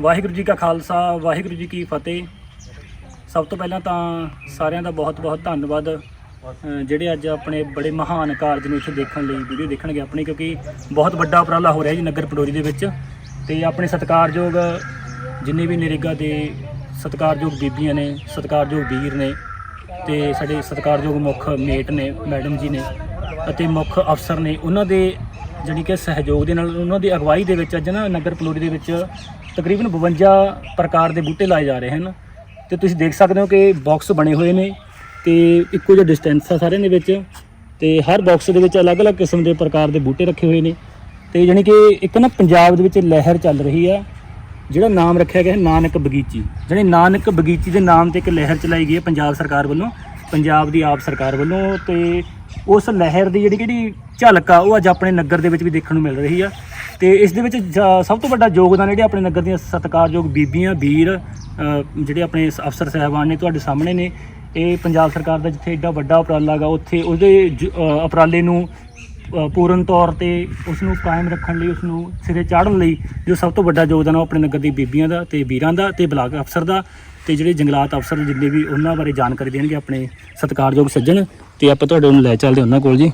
ਵਾਹਿਗੁਰੂ ਜੀ ਕਾ ਖਾਲਸਾ, ਵਾਹਿਗੁਰੂ ਜੀ ਕੀ ਫਤਿਹ। ਸਭ ਤੋਂ ਪਹਿਲਾਂ ਤਾਂ ਸਾਰਿਆਂ ਦਾ ਬਹੁਤ-ਬਹੁਤ ਧੰਨਵਾਦ। ਜਿਹੜੇ ਅੱਜ ਆਪਣੇ ਬੜੇ ਮਹਾਨ ਕਾਰਜ ਨੂੰ ਇੱਥੇ ਦੇਖਣ ਲਈ ਵੀਡੀਓ ਦੇਖਣਗੇ ਆਪਣੇ, ਕਿਉਂਕਿ ਬਹੁਤ ਵੱਡਾ ਉਪਰਾਲਾ ਹੋ ਰਿਹਾ ਜੀ ਨਗਰ ਪਟੋਰੀ ਦੇ ਵਿੱਚ। ਤੇ ਆਪਣੇ ਸਤਿਕਾਰਯੋਗ ਜਿੰਨੇ ਵੀ ਨਰੇਗਾ ਦੇ ਸਤਿਕਾਰਯੋਗ ਬੀਬੀਆਂ ਨੇ, ਸਤਿਕਾਰਯੋਗ ਵੀਰ ਨੇ, ਤੇ ਸਾਡੇ ਸਤਿਕਾਰਯੋਗ ਮੁੱਖ ਮੇਟ ਨੇ, ਮੈਡਮ ਜੀ ਨੇ, ਅਤੇ ਮੁੱਖ ਅਫਸਰ ਨੇ, ਉਹਨਾਂ ਦੇ ਜਿਹੜੀ ਕਿ ਸਹਿਯੋਗ ਦੇ ਨਾਲ, ਉਹਨਾਂ ਦੀ ਅਗਵਾਈ ਦੇ ਵਿੱਚ ਅੱਜ ਨਾ ਨਗਰ ਪਲੋਰੀ ਦੇ ਵਿੱਚ ਤਕਰੀਬਨ 52 ਪ੍ਰਕਾਰ ਦੇ ਬੂਟੇ ਲਾਏ ਜਾ ਰਹੇ ਹਨ ਤੇ ਤੁਸੀਂ ਦੇਖ ਸਕਦੇ ਹੋ ਕਿ ਬਾਕਸ ਬਣੇ ਹੋਏ ਨੇ ਤੇ ਇੱਕੋ ਜਿਹਾ ਡਿਸਟੈਂਸ ਆ ਸਾਰਿਆਂ ਦੇ ਵਿੱਚ ਤੇ ਹਰ ਬਾਕਸ ਦੇ ਵਿੱਚ ਅਲੱਗ-ਅਲੱਗ ਕਿਸਮ ਦੇ ਪ੍ਰਕਾਰ ਦੇ ਬੂਟੇ ਰੱਖੇ ਹੋਏ ਨੇ ਤੇ ਜਾਣੀ ਕਿ ਇੱਕ ਨਾ ਪੰਜਾਬ ਦੇ ਵਿੱਚ ਲਹਿਰ ਚੱਲ ਰਹੀ ਆ, ਜਿਹੜਾ ਨਾਮ ਰੱਖਿਆ ਗਿਆ ਹੈ ਨਾਨਕ ਬਗੀਚੀ। ਜਿਹੜੀ ਨਾਨਕ ਬਗੀਚੀ ਦੇ ਨਾਮ ਤੇ ਇੱਕ ਲਹਿਰ ਚਲਾਈ ਗਈ ਹੈ ਪੰਜਾਬ ਸਰਕਾਰ ਵੱਲੋਂ, ਪੰਜਾਬ ਦੀ ਆਪ ਸਰਕਾਰ ਵੱਲੋਂ ਤੇ ਉਸ ਲਹਿਰ ਦੀ ਜਿਹੜੀ ਕਿਹੜੀ ਝਲਕ ਆ, ਉਹ ਅੱਜ ਆਪਣੇ ਨਗਰ ਦੇ ਵਿੱਚ ਵੀ ਦੇਖਣ ਨੂੰ ਮਿਲ ਰਹੀ ਆ। ਤੇ ਇਸ ਦੇ ਵਿੱਚ ਜ- ਸਭ ਤੋਂ ਵੱਡਾ ਯੋਗਦਾਨ ਜਿਹੜੇ ਆਪਣੇ ਨਗਰ ਦੀਆਂ ਸਤਿਕਾਰਯੋਗ ਬੀਬੀਆਂ ਵੀਰ ਅ, ਜਿਹੜੇ ਆਪਣੇ ਸ- ਅਫਸਰ ਸਾਹਿਬਾਨ ਨੇ ਤੁਹਾਡੇ ਸਾਹਮਣੇ ਨੇ ਇਹ ਪੰਜਾਬ ਸਰਕਾਰ ਦਾ ਜਿੱਥੇ ਐਡਾ ਵੱਡਾ ਉਪਰਾਲਾ ਗਾ ਉੱਥੇ ਉਹਦੇ ਜ- ਅ, ਉਪਰਾਲੇ ਨੂੰ ਅ, ਪੂਰਨ ਤੌਰ ਤੇ ਉਸ ਨੂੰ ਕਾਇਮ ਰੱਖਣ ਲਈ ਉਸ ਨੂੰ ਸਿਰੇ ਚਾੜਨ ਲਈ ਜੋ ਸਭ ਤੋਂ ਵੱਡਾ ਯੋਗਦਾਨ ਆ ਉਹ ਆਪਣੇ ਨਗਰ ਦੀ ਬੀਬੀਆਂ ਦਾ ਤੇ ਵੀਰਾਂ ਦਾ ਤੇ ਬਲਾਕ ਅਫਸਰ ਦਾ ਤੇ ਜਿਹੜੇ ਜੰਗਲਾਤ ਅਫਸਰ ਜਿੰਨੇ ਵੀ ਉਹਨਾਂ ਬਾਰੇ ਜਾਣਕਾਰੀ ਦੇਣਗੇ ਆਪਣੇ ਸਤਿਕਾਰਯੋਗ ਸੱਜਣ ਤੇ ਆਪਾਂ ਤੁਹਾਡੇ ਨੂੰ ਲੈ ਚੱਲਦੇ ਉਹਨਾਂ ਕੋਲ ਜੀ।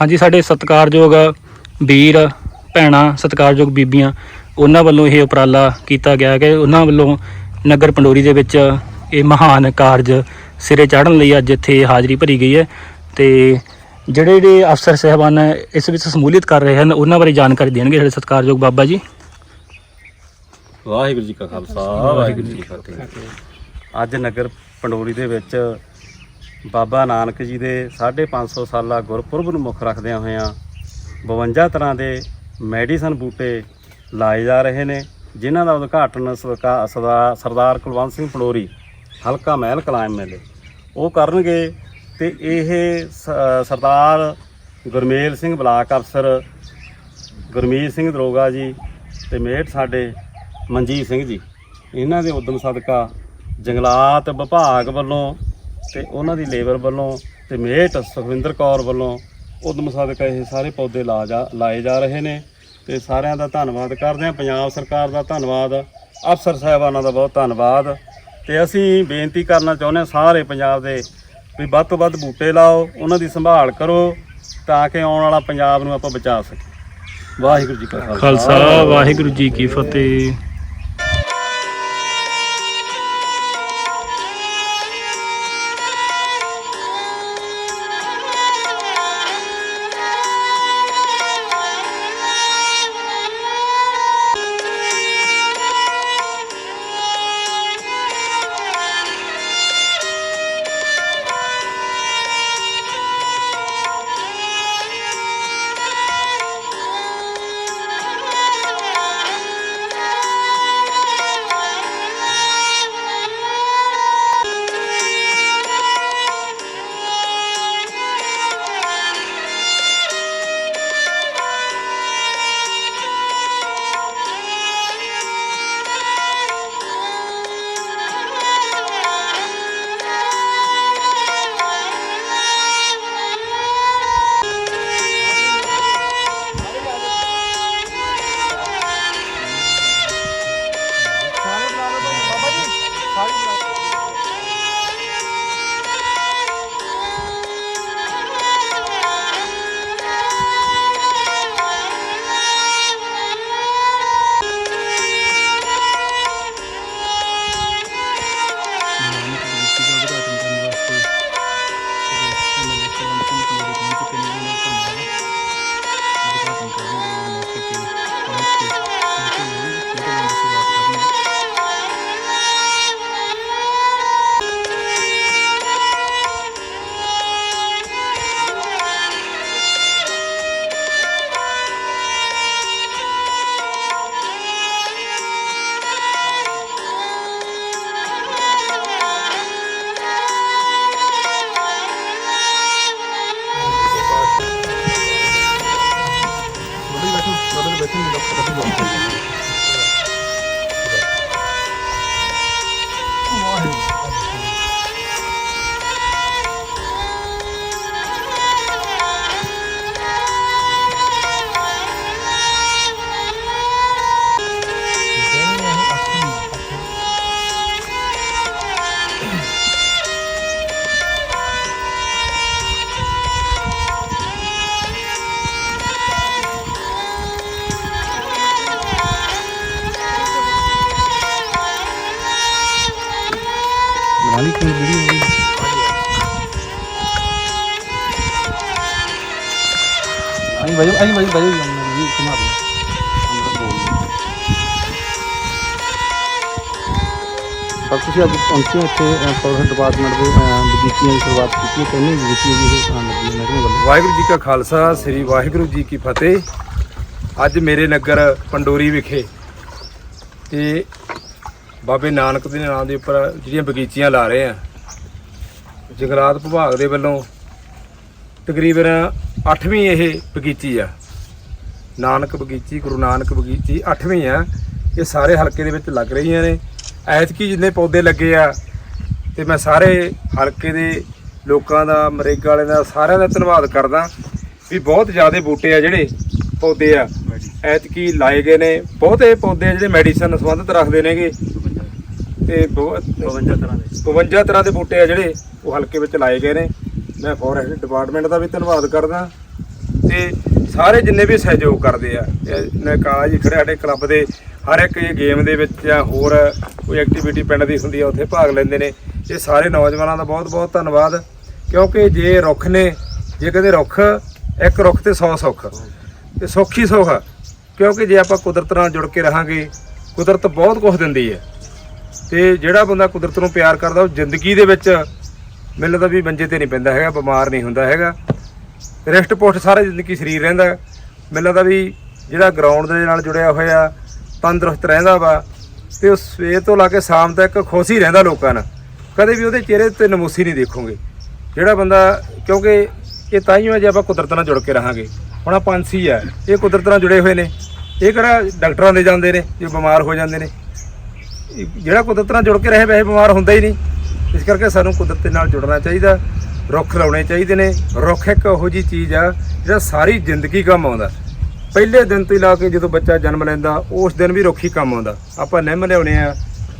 ਹਾਂਜੀ, ਸਾਡੇ ਸਤਿਕਾਰਯੋਗ ਵੀਰ, ਭੈਣਾਂ, ਸਤਿਕਾਰਯੋਗ ਬੀਬੀਆਂ, ਉਹਨਾਂ ਵੱਲੋਂ ਇਹ ਉਪਰਾਲਾ ਕੀਤਾ ਗਿਆ ਕਿ ਉਹਨਾਂ ਵੱਲੋਂ ਨਗਰ ਪੰਡੋਰੀ ਦੇ ਵਿੱਚ ਇਹ ਮਹਾਨ ਕਾਰਜ ਸਿਰੇ ਚਾੜਨ ਲਈ ਅੱਜ ਇੱਥੇ ਹਾਜ਼ਰੀ ਭਰੀ ਗਈ ਹੈ ਤੇ ਜਿਹੜੇ ਜਿਹੜੇ ਅਫਸਰ ਸਹਿਬਾਨ ਇਸ ਵਿੱਚ ਸਮੂਲੀਅਤ ਕਰ ਰਹੇ ਹਨ, ਉਹਨਾਂ ਬਾਰੇ ਜਾਣਕਾਰੀ ਦੇਣਗੇ ਸਾਡੇ ਸਤਿਕਾਰਯੋਗ ਬਾਬਾ ਜੀ। ਵਾਹਿਗੁਰੂ ਜੀ ਕਾ ਖਾਲਸਾ, ਵਾਹਿਗੁਰੂ ਜੀ ਕੀ ਫਤਿਹ। ਅੱਜ ਨਗਰ ਪੰਡੋਰੀ ਦੇ ਵਿੱਚ ਬਾਬਾ ਨਾਨਕ ਜੀ ਦੇ 550 ਸਾਲਾ ਗੁਰਪੁਰਬ ਨੂੰ ਮੁੱਖ ਰੱਖਦਿਆਂ ਹੋਇਆਂ 52 ਤਰ੍ਹਾਂ ਦੇ ਮੈਡੀਸਨ ਬੂਟੇ ਲਾਏ ਜਾ ਰਹੇ ਨੇ, ਜਿਨ੍ਹਾਂ ਦਾ ਉਦਘਾਟਨ ਸਰਕਾ- ਸਰਦਾਰ ਸਰਦਾਰ ਕੁਲਵੰਤ ਸਿੰਘ ਫਲੋਰੀ ਹਲਕਾ ਮਹਿਲ ਕਲਾਇਮ ਮੇਲੇ ਉਹ ਕਰਨਗੇ ਤੇ ਇਹ ਸ- ਸਰਦਾਰ ਗੁਰਮੇਲ ਸਿੰਘ ਬਲਾਕ ਅਫਸਰ ਗੁਰਮੀਤ ਸਿੰਘ ਦਰੋਗਾ ਜੀ ਤੇ ਮੇਟ ਸਾਡੇ ਮਨਜੀਤ ਸਿੰਘ ਜੀ, ਇਹਨਾਂ ਦੇ ਉਦਮ ਸਦਕਾ ਜੰਗਲਾਤ ਵਿਭਾਗ ਵੱਲੋਂ ਤੇ ਉਹਨਾਂ ਦੀ ਲੇਬਰ ਵੱਲੋਂ ਤੇ ਮੇਟ ਸੁਖਵਿੰਦਰ ਕੌਰ ਵੱਲੋਂ ਉਦਮ ਸਦਕਾ ਇਹ ਸਾਰੇ ਪੌਦੇ ਲਾ ਜਾ, ਲਾਏ ਜਾ ਰਹੇ ਨੇ ਤੇ ਸਾਰਿਆਂ ਦਾ ਧੰਨਵਾਦ ਕਰਦੇ ਹਾਂ। ਪੰਜਾਬ ਸਰਕਾਰ ਦਾ ਧੰਨਵਾਦ, ਅਫਸਰ ਸਾਹਿਬਾਨਾਂ ਦਾ ਬਹੁਤ ਧੰਨਵਾਦ ਤੇ ਅਸੀਂ ਬੇਨਤੀ ਕਰਨਾ ਚਾਹੁੰਦੇ ਹਾਂ ਸਾਰੇ ਪੰਜਾਬ ਦੇ ਵੀ ਵੱਧ ਤੋਂ ਵੱਧ ਬੂਟੇ ਲਾਓ, ਉਹਨਾਂ ਦੀ ਸੰਭਾਲ ਕਰੋ ਤਾਂ ਕਿ ਆਉਣ ਵਾਲਾ ਪੰਜਾਬ ਨੂੰ ਆਪਾਂ ਬਚਾ ਸਕੀਏ। ਵਾਹਿਗੁਰੂ ਜੀ ਕਾ ਖਾਲਸਾ, ਵਾਹਿਗੁਰੂ ਜੀ ਕੀ ਫਤਿਹ। 대통령 이, 나키 가, 생 각. ਵਜੋ ਆਈ ਵਜੋ ਵਜੋ ਜੀ ਘੁਮਾ ਦਿਓ ਸਰ ਤੁਸੀਂ ਅੱਜ ਪਹੁੰਚੇ ਹੋ ਇੱਥੇ ਫੋਰੈਸਟ ਡਿਪਾਰਟਮੈਂਟ ਦੇ ਅਹ, ਬਗੀਚੀਆਂ ਦੀ ਸ਼ੁਰੂਆਤ ਕੀਤੀ ਹੈ ਕਹਿੰਦੇ ਬਗੀਚੀਆਂ ਦੀ ਇਹ ਆਉਣ ਲੱਗੀ ਹੈ ਮਹਿਕਮੇ ਵੱਲੋਂ ਵਾਹਿਗੁਰੂ ਜੀ ਕਾ ਖਾਲਸਾ ਸ੍ਰੀ ਵਾਹਿਗੁਰੂ ਜੀ ਕੀ ਫਤਿਹ। ਅੱਜ ਮੇਰੇ ਨਗਰ ਪੰਡੋਰੀ ਵਿਖੇ ਤੇ ਬਾਬੇ ਨਾਨਕ ਦੇ ਨਾਮ ਦੇ ਉੱਪਰ ਜਿਹੜੀਆਂ ਬਗੀਚੀਆਂ ਲਾ ਰਹੇ ਆ ਜੰਗਲਾਤ ਵਿਭਾਗ ਦੇ ਵੱਲੋਂ ਤਕਰੀਬਨ 8ਵੀਂ ਇਹ ਬਗੀਚੀ ਆ। ਨਾਨਕ ਬਗੀਚੀ ਗੁਰੂ ਨਾਨਕ ਬਗੀਚੀ 8ਵੀਂ ਆ। ਇਹ ਸਾਰੇ ਹਲਕੇ ਦੇ ਵਿੱਚ ਲੱਗ ਰਹੀਆਂ ਨੇ। ਐਤਕੀ ਜਿੰਨੇ ਪੌਦੇ ਲੱਗੇ ਆ ਤੇ ਮੈਂ ਸਾਰੇ ਹਲਕੇ ਦੇ ਲੋਕਾਂ ਦਾ ਮਰੇਗਾ ਵਾਲਿਆਂ ਦਾ ਸਾਰਿਆਂ ਦਾ ਧੰਨਵਾਦ ਕਰਦਾ ਵੀ ਬਹੁਤ ਜ਼ਿਆਦਾ ਬੂਟੇ ਆ ਜਿਹੜੇ ਪੌਦੇ ਆ। ਐਤਕੀ ਲਾਏ ਗਏ ਨੇ। ਬਹੁਤੇ ਪੌਦੇ ਆ ਜਿਹੜੇ ਮੈਡੀਸਨ ਸੰਬੰਧਿਤ ਰੱਖਦੇ ਨੇਗੇ। ਤੇ 52 ਤਰ੍ਹਾਂ ਦੇ। 52 ਤਰ੍ਹਾਂ ਦੇ ਬੂਟੇ ਆ ਜਿਹੜੇ ਉਹ ਹਲਕੇ ਵਿੱਚ ਲਾਏ ਗਏ ਨੇ। ਮੈਂ ਫੋਰੈਸਟ ਡਿਪਾਰਟਮੈਂਟ ਦਾ ਵੀ ਧੰਨਵਾਦ ਕਰਦਾ। ਤੇ ਸਾਰੇ ਜਿੰਨੇ ਵੀ ਸਹਿਯੋਗ ਕਰਦੇ ਆ ਨੇ ਕਾਲਾ ਜੀ ਖੜੇ ਸਾਡੇ ਕਲੱਬ ਦੇ, ਹਰ ਇੱਕ ਗੇਮ ਦੇ ਵਿੱਚ ਜਾਂ ਹੋਰ ਕੋਈ ਐਕਟੀਵਿਟੀ ਪਿੰਡ ਦੀ ਹੁੰਦੀ ਆ, ਉੱਥੇ ਭਾਗ ਲੈਂਦੇ ਨੇ। ਇਹ ਸਾਰੇ ਨੌਜਵਾਨਾਂ ਦਾ ਬਹੁਤ ਬਹੁਤ ਧੰਨਵਾਦ, ਕਿਉਂਕਿ ਜੇ ਰੁੱਖ ਨੇ, ਜੇ ਕਹਿੰਦੇ ਰੁੱਖ, ਇੱਕ ਰੁੱਖ ਤੇ 100 ਸੁੱਖ। ਤੇ ਸੁੱਖ ਹੀ ਸੁੱਖ ਕਿਉਂਕਿ ਜੇ ਆਪਾਂ ਕੁਦਰਤ ਨਾਲ ਜੁੜ ਕੇ ਰਹਾਂਗੇ, ਕੁਦਰਤ ਬਹੁਤ ਕੁਝ ਦਿੰਦੀ ਹੈ। ਤੇ ਜਿਹੜਾ ਬੰਦਾ ਕੁਦਰਤ ਨੂੰ ਪਿਆਰ ਕਰਦਾ, ਉਹ ਜ਼ਿੰਦਗੀ ਦੇ ਵਿੱਚ ਮੈਨੂੰ ਲੱਗਦਾ ਵੀ ਮੰਜੇ ਤੇ ਨਹੀਂ ਪੈਂਦਾ ਹੈਗਾ, ਬਿਮਾਰ ਨਹੀਂ ਹੁੰਦਾ ਹੈਗਾ। ਰਿਸਟ ਪੋਸਟ ਸਾਰੇ ਜ਼ਿੰਦਗੀ ਸਰੀਰ ਰਹਿੰਦਾ। ਮੈਨੂੰ ਲੱਗਦਾ ਵੀ ਜਿਹੜਾ ਗਰਾਊਂਡ ਦੇ ਨਾਲ ਜੁੜਿਆ ਹੋਇਆ, ਤੰਦਰੁਸਤ ਰਹਿੰਦਾ ਵਾ, ਤੇ ਉਹ ਸਵੇਰ ਤੋਂ ਲਾ ਕੇ ਸ਼ਾਮ ਤੱਕ ਖੁਸ਼ ਹੀ ਰਹਿੰਦਾ ਲੋਕਾਂ ਨਾਲ। ਕਦੇ ਵੀ ਉਹਦੇ ਚਿਹਰੇ ਤੇ ਨਮੂਸੀ ਨਹੀਂ ਦੇਖੋਗੇ। ਜਿਹੜਾ ਬੰਦਾ, ਕਿਉਂਕਿ ਇਹ ਤਾਂ ਹੀ ਹੈ ਜੇ ਆਪਾਂ ਕੁਦਰਤ ਨਾਲ ਜੁੜ ਕੇ ਰਹਾਂਗੇ। ਹੁਣ ਆ ਪੰਛੀ ਆ, ਇਹ ਕੁਦਰਤ ਨਾਲ ਜੁੜੇ ਹੋਏ ਨੇ। ਇਹ ਕਿਹੜਾ ਡਾਕਟਰਾਂ ਦੇ ਜਾਂਦੇ ਨੇ ਜੇ ਬਿਮਾਰ ਹੋ ਜਾਂਦੇ ਨੇ। ਜਿਹੜਾ ਕੁਦਰਤ ਨਾਲ ਜੁੜ ਕੇ ਰਹੇ, ਵੈਸੇ ਬਿਮਾਰ ਹੁੰਦਾ ਹੀ ਨਹੀਂ। ਇਸ ਕਰਕੇ ਸਾਨੂੰ ਕੁਦਰਤ ਦੇ ਨਾਲ ਜੁੜਨਾ ਚਾਹੀਦਾ, ਰੁੱਖ ਲਾਉਣੇ ਚਾਹੀਦੇ ਨੇ। ਰੁੱਖ ਇੱਕ ਉਹੋ ਜੀ ਚੀਜ਼ ਆ, ਜਿਹੜਾ ਸਾਰੀ ਜ਼ਿੰਦਗੀ ਕੰਮ ਆਉਂਦਾ। ਪਹਿਲੇ ਦਿਨ ਤੋਂ ਹੀ ਲਾ ਕੇ ਜਦੋਂ ਬੱਚਾ ਜਨਮ ਲੈਂਦਾ, ਉਸ ਦਿਨ ਵੀ ਰੁੱਖ ਹੀ ਕੰਮ ਆਉਂਦਾ। ਆਪਾਂ ਨਿੰਮ ਲਿਆਉਣੇ ਆ,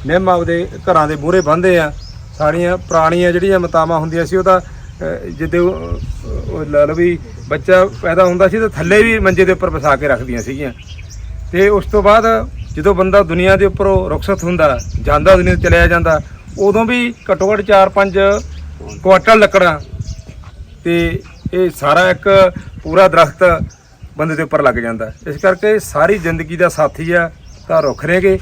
ਨਿੰਮ ਆਪਦੇ ਘਰਾਂ ਦੇ ਮੂਹਰੇ ਬੰਨ੍ਹਦੇ ਆ। ਸਾਰੀਆਂ ਪੁਰਾਣੀਆਂ ਜਿਹੜੀਆਂ ਮਤਾਵਾਂ ਹੁੰਦੀਆਂ ਸੀ, ਉਹ ਤਾਂ ਜਦੋਂ ਲਾ ਲਓ ਵੀ ਬੱਚਾ ਪੈਦਾ ਹੁੰਦਾ ਸੀ, ਤਾਂ ਥੱਲੇ ਵੀ ਮੰਜੇ ਦੇ ਉੱਪਰ ਵਿਛਾ ਕੇ ਰੱਖਦੀਆਂ ਸੀਗੀਆਂ। ਤੇ ਉਸ ਤੋਂ ਬਾਅਦ ਜਦੋਂ ਬੰਦਾ ਦੁਨੀਆ ਦੇ ਉੱਪਰੋਂ ਰੁਖਸਤ ਹੁੰਦਾ, ਜਾਂਦਾ ਦੁਨੀਆ ਚਲਿਆ ਜਾਂਦਾ ਉਦੋਂ ਵੀ ਘੱਟੋ ਘੱਟ 4-5 ਕੁਆਟਲ ਲੱਕੜਾਂ ਤੇ ਇਹ ਸਾਰਾ ਇੱਕ ਪੂਰਾ ਦਰਖਤ ਬੰਦੇ ਦੇ ਉੱਪਰ ਲੱਗ ਜਾਂਦਾ। ਇਸ ਕਰਕੇ ਸਾਰੀ ਜ਼ਿੰਦਗੀ ਦਾ ਸਾਥੀ ਆ, ਤਾਂ ਰੁੱਖ ਨੇਗੇ,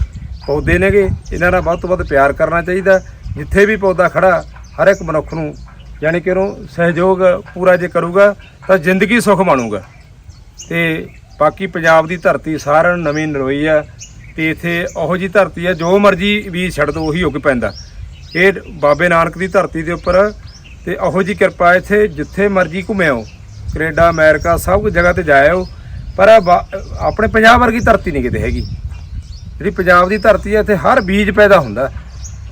ਪੌਦੇ ਨੇਗੇ, ਇਹਨਾਂ ਨਾਲ ਵੱਧ ਤੋਂ ਵੱਧ ਪਿਆਰ ਕਰਨਾ ਚਾਹੀਦਾ। ਜਿੱਥੇ ਵੀ ਪੌਦਾ ਖੜਾ, ਹਰ ਇੱਕ ਮਨੁੱਖ ਨੂੰ ਯਾਨੀ ਕਿ ਉਹਨੂੰ ਸਹਿਯੋਗ ਪੂਰਾ ਜੇ ਕਰੂਗਾ, ਤਾਂ ਜ਼ਿੰਦਗੀ ਸੁਖ ਬਣੂਗਾ। ਤੇ ਬਾਕੀ ਪੰਜਾਬ ਦੀ ਧਰਤੀ ਸਾਰਿਆਂ ਨੂੰ ਨਵੀਂ ਨਰੋਈ ਆ, ਤੇ ਇੱਥੇ ਉਹੋ ਜੀ ਧਰਤੀ ਆ, ਜੋ ਮਰਜ਼ੀ ਵੀ ਛੱਡ ਦੋ, ਉਹੀ ਉੱਗ ਪੈਂਦਾ। ਇਹ ਬਾਬੇ ਨਾਨਕ ਦੀ ਧਰਤੀ ਦੇ ਉੱਪਰ ਤੇ ਉਹੋ ਜੀ ਕਿਰਪਾ ਇੱਥੇ ਜਿੱਥੇ ਮਰਜ਼ੀ ਘੁੰਮਿਓ ਕੈਨੇਡਾ, ਅਮਰੀਕਾ ਸਭ ਕੁ ਜਗ੍ਹਾ ਤੇ ਜਾਇਓ ਪਰ ਬਾ- ਆਪਣੇ ਪੰਜਾਬ ਵਰਗੀ ਧਰਤੀ ਨਹੀਂ ਕਿਤੇ ਹੈਗੀ। ਜਿਹੜੀ ਪੰਜਾਬ ਦੀ ਧਰਤੀ ਹੈ, ਇੱਥੇ ਹਰ ਬੀਜ ਪੈਦਾ ਹੁੰਦਾ।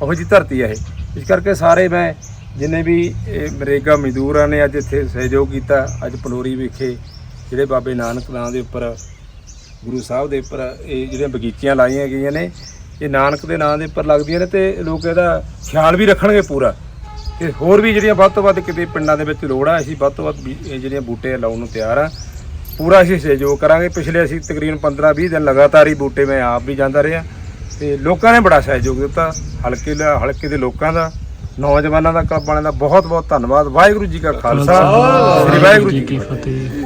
ਉਹੋ ਜੀ ਧਰਤੀ ਹੈ ਇਹ। ਇਸ ਕਰਕੇ ਸਾਰੇ ਮੈਂ ਜਿੰਨੇ ਵੀ ਇਹ ਮਰੇਗਾ ਮਜ਼ਦੂਰਾਂ ਨੇ ਅੱਜ ਇੱਥੇ ਸਹਿਯੋਗ ਕੀਤਾ, ਅੱਜ ਪਲੋਰੀ ਵਿਖੇ ਜਿਹੜੇ ਬਾਬੇ ਨਾਨਕ ਨਾਂ ਦੇ ਉੱਪਰ, ਗੁਰੂ ਸਾਹਿਬ ਦੇ ਉੱਪਰ ਇਹ ਜਿਹੜੀਆਂ ਬਗੀਚੀਆਂ ਲਾਈਆਂ ਗਈਆਂ ਨੇ ਇਹ ਨਾਨਕ ਦੇ ਨਾਂ ਦੇ ਉੱਪਰ ਲੱਗਦੀਆਂ ਨੇ ਤੇ ਲੋਕ ਇਹਦਾ ਖਿਆਲ ਵੀ ਰੱਖਣਗੇ ਪੂਰਾ। ਤੇ ਹੋਰ ਵੀ ਜਿਹੜੀਆਂ ਵੱਧ ਤੋਂ ਵੱਧ ਕਿਤੇ ਪਿੰਡਾਂ ਦੇ ਵਿੱਚ ਲੋੜ ਆ ਅਸੀਂ ਵੱਧ ਤੋਂ ਵੱਧ ਜਿਹੜੀਆਂ ਬੂਟੇ ਲਾਉਣ ਨੂੰ ਤਿਆਰ ਆ। ਪੂਰਾ ਅਸੀਂ ਸਹਿਯੋਗ ਕਰਾਂਗੇ। ਪਿਛਲੇ ਅਸੀਂ ਤਕਰੀਬਨ 15 20 ਦਿਨ ਲਗਾਤਾਰ ਹੀ ਬੂਟੇ ਮੈਂ ਆਪ ਵੀ ਜਾਂਦਾ ਰਿਹਾ। ਤੇ ਲੋਕਾਂ ਨੇ ਬੜਾ ਸਹਿਯੋਗ ਦਿੱਤਾ ਹਲਕੇ ਦਾ ਹਲਕੇ ਦੇ ਲੋਕਾਂ ਦਾ ਨੌਜਵਾਨਾਂ ਦਾ ਕਲੱਬ ਵਾਲਿਆਂ ਦਾ ਬਹੁਤ ਬਹੁਤ ਧੰਨਵਾਦ। ਵਾਹਿਗੁਰੂ ਜੀ ਕਾ ਖਾਲਸਾ। ਸ੍ਰੀ ਵਾਹਿਗੁਰੂ ਜੀ ਕੀ ਫਤਿਹ।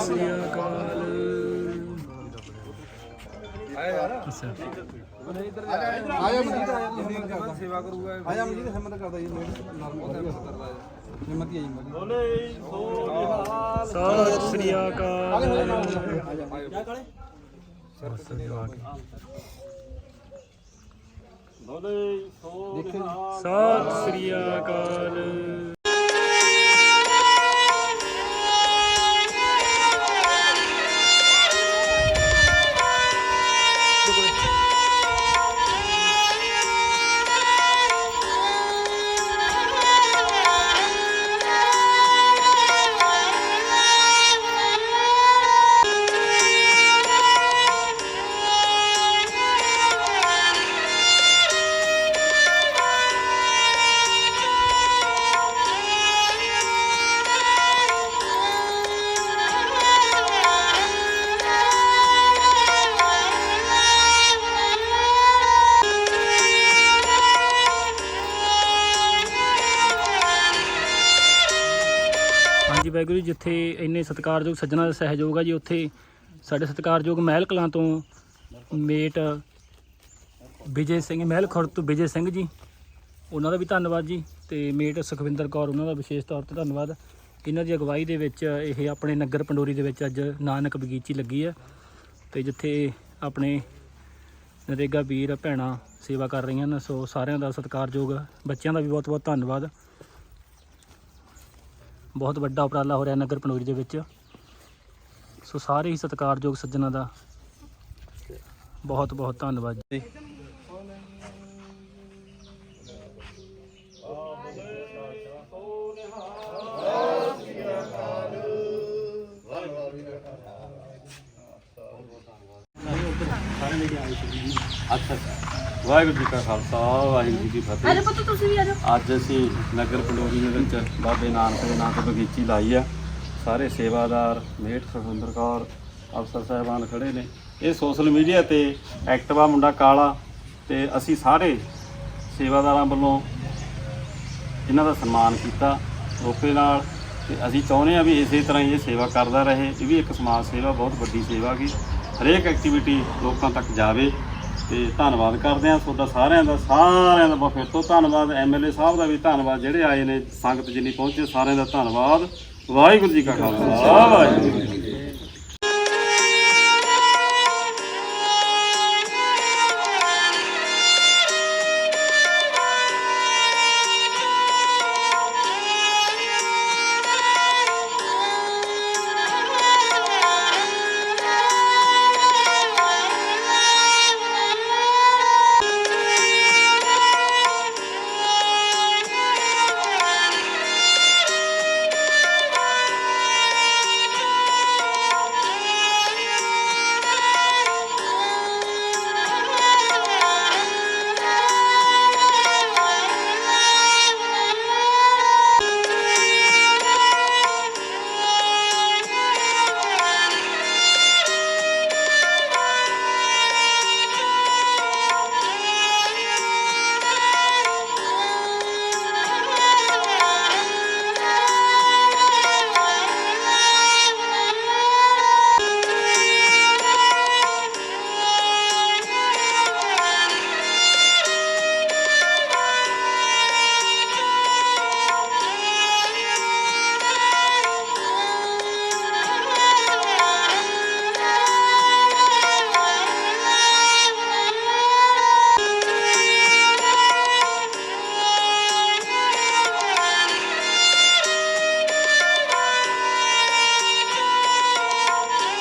ਸ੍ਰੀ ਅਕਾਲ ਅੱਛਾ ਸੇਵਾ ਕਰੂਗਾ ਆਇਆ ਮਜੀ ਹਿੰਮਤ ਕਰਦਾ ਜੀ ਨਰਮ ਕਰਦਾ ਹਿੰਮਤ ਹੀ ਆਈ ਮਜੀ ਸਤਿ ਸ੍ਰੀ ਅਕਾਲ ਸਤਿ ਸ੍ਰੀ ਅਕਾਲ। ਜਿੱਥੇ ਇੰਨੇ ਸਤਿਕਾਰਯੋਗ ਸੱਜਣਾ ਦਾ ਸਹਿਯੋਗ ਆ ਜੀ, ਉੱਥੇ ਸਾਡੇ ਸਤਿਕਾਰਯੋਗ ਮਹਿਲ ਕਲਾਂ ਤੋਂ ਮੇਟ ਵਿਜੇ ਸਿੰਘ, ਮਹਿਲ ਖੁਰ ਤੋਂ ਵਿਜੇ ਸਿੰਘ ਜੀ, ਉਹਨਾਂ ਦਾ ਵੀ ਧੰਨਵਾਦ ਜੀ, ਤੇ ਮੇਟ ਸੁਖਵਿੰਦਰ ਕੌਰ, ਉਹਨਾਂ ਦਾ ਵਿਸ਼ੇਸ਼ ਤੌਰ ਤੇ ਧੰਨਵਾਦ। ਇਹਨਾਂ ਦੀ ਅਗਵਾਈ ਦੇ ਵਿੱਚ ਇਹ ਆਪਣੇ ਨਗਰ ਪੰਡੋਰੀ ਦੇ ਵਿੱਚ ਅੱਜ ਨਾਨਕ ਬਗੀਚੀ ਲੱਗੀ ਹੈ ਤੇ ਜਿੱਥੇ ਆਪਣੇ ਨਰੇਗਾ ਵੀਰ ਭੈਣਾਂ ਸੇਵਾ ਕਰ ਰਹੀਆਂ ਨੇ, ਸੋ ਸਾਰਿਆਂ ਦਾ ਸਤਿਕਾਰਯੋਗ ਬੱਚਿਆਂ ਦਾ ਵੀ ਬਹੁਤ ਬਹੁਤ ਧੰਨਵਾਦ। ਬਹੁਤ ਵੱਡਾ ਉਪਰਾਲਾ ਹੋ ਰਿਹਾ ਨਗਰ ਪੰਡੋਰੀ ਦੇ ਵਿੱਚ। ਸੋ ਸਾਰੇ ਹੀ ਸਤਿਕਾਰਯੋਗ ਸੱਜਣਾ ਦਾ ਬਹੁਤ ਬਹੁਤ ਧੰਨਵਾਦ ਜੀ। ਵਾਹਿਗੁਰੂ ਜੀ ਕਾ ਖਾਲਸਾ ਵਾਹਿਗੁਰੂ ਜੀ ਕੀ ਫਤਿਹ। ਅਰੇ ਪੁੱਤ ਤੁਸੀਂ ਵੀ ਆ ਜਾਓ। ਅੱਜ ਅਸੀਂ ਨਗਰ ਪੰਡੋਰੀ ਦੇ ਵਿੱਚ ਬਾਬੇ ਨਾਨਕ ਦੇ ਨਾਂ ਤੇ ਬਗੀਚੀ ਲਾਈ ਆ। ਸਾਰੇ ਸੇਵਾਦਾਰ ਮੇਟ ਸੁਖਿੰਦਰ ਕੌਰ ਅਫਸਰ ਸਾਹਿਬਾਨ ਖੜੇ ਨੇ। ਇਹ ਸੋਸ਼ਲ ਮੀਡੀਆ ਤੇ ਐਕਟਿਵਾ ਮੁੰਡਾ ਕਾਲਾ ਤੇ ਅਸੀਂ ਸਾਰੇ ਸੇਵਾਦਾਰਾਂ ਵੱਲੋਂ ਇਹਨਾਂ ਦਾ ਸਨਮਾਨ ਕੀਤਾ ਰੋਪੇ ਨਾਲ। ਤੇ ਅਸੀਂ ਚਾਹੁੰਦੇ ਆ ਵੀ ਇਸੇ ਤਰ੍ਹਾਂ ਹੀ ਇਹ ਸੇਵਾ ਕਰਦਾ ਰਹੇ। ਇਹ ਵੀ ਇੱਕ ਸਮਾਜ ਸੇਵਾ ਬਹੁਤ ਵੱਡੀ ਸੇਵਾ ਗੀ। ਹਰੇਕ ਐਕਟੀਵਿਟੀ ਲੋਕਾਂ ਤੱਕ ਜਾਵੇ। ਤੇ ਧੰਨਵਾਦ ਕਰਦੇ ਹਾਂ ਤੁਹਾਡਾ ਸਾਰਿਆਂ ਦਾ ਸਾਰਿਆਂ ਦਾ ਬਹੁਤ ਫਿਰ ਤੋਂ ਧੰਨਵਾਦ ਐਮਐਲਏ ਸਾਹਿਬ ਦਾ ਵੀ ਧੰਨਵਾਦ, ਜਿਹੜੇ ਆਏ ਨੇ ਸੰਗਤ ਜਿੰਨੀ ਪਹੁੰਚੇ ਸਾਰਿਆਂ ਦਾ ਧੰਨਵਾਦ। ਵਾਹਿਗੁਰੂ ਜੀ ਕਾ ਖਾਲਸਾ, ਵਾਹਿਗੁਰੂ ਜੀ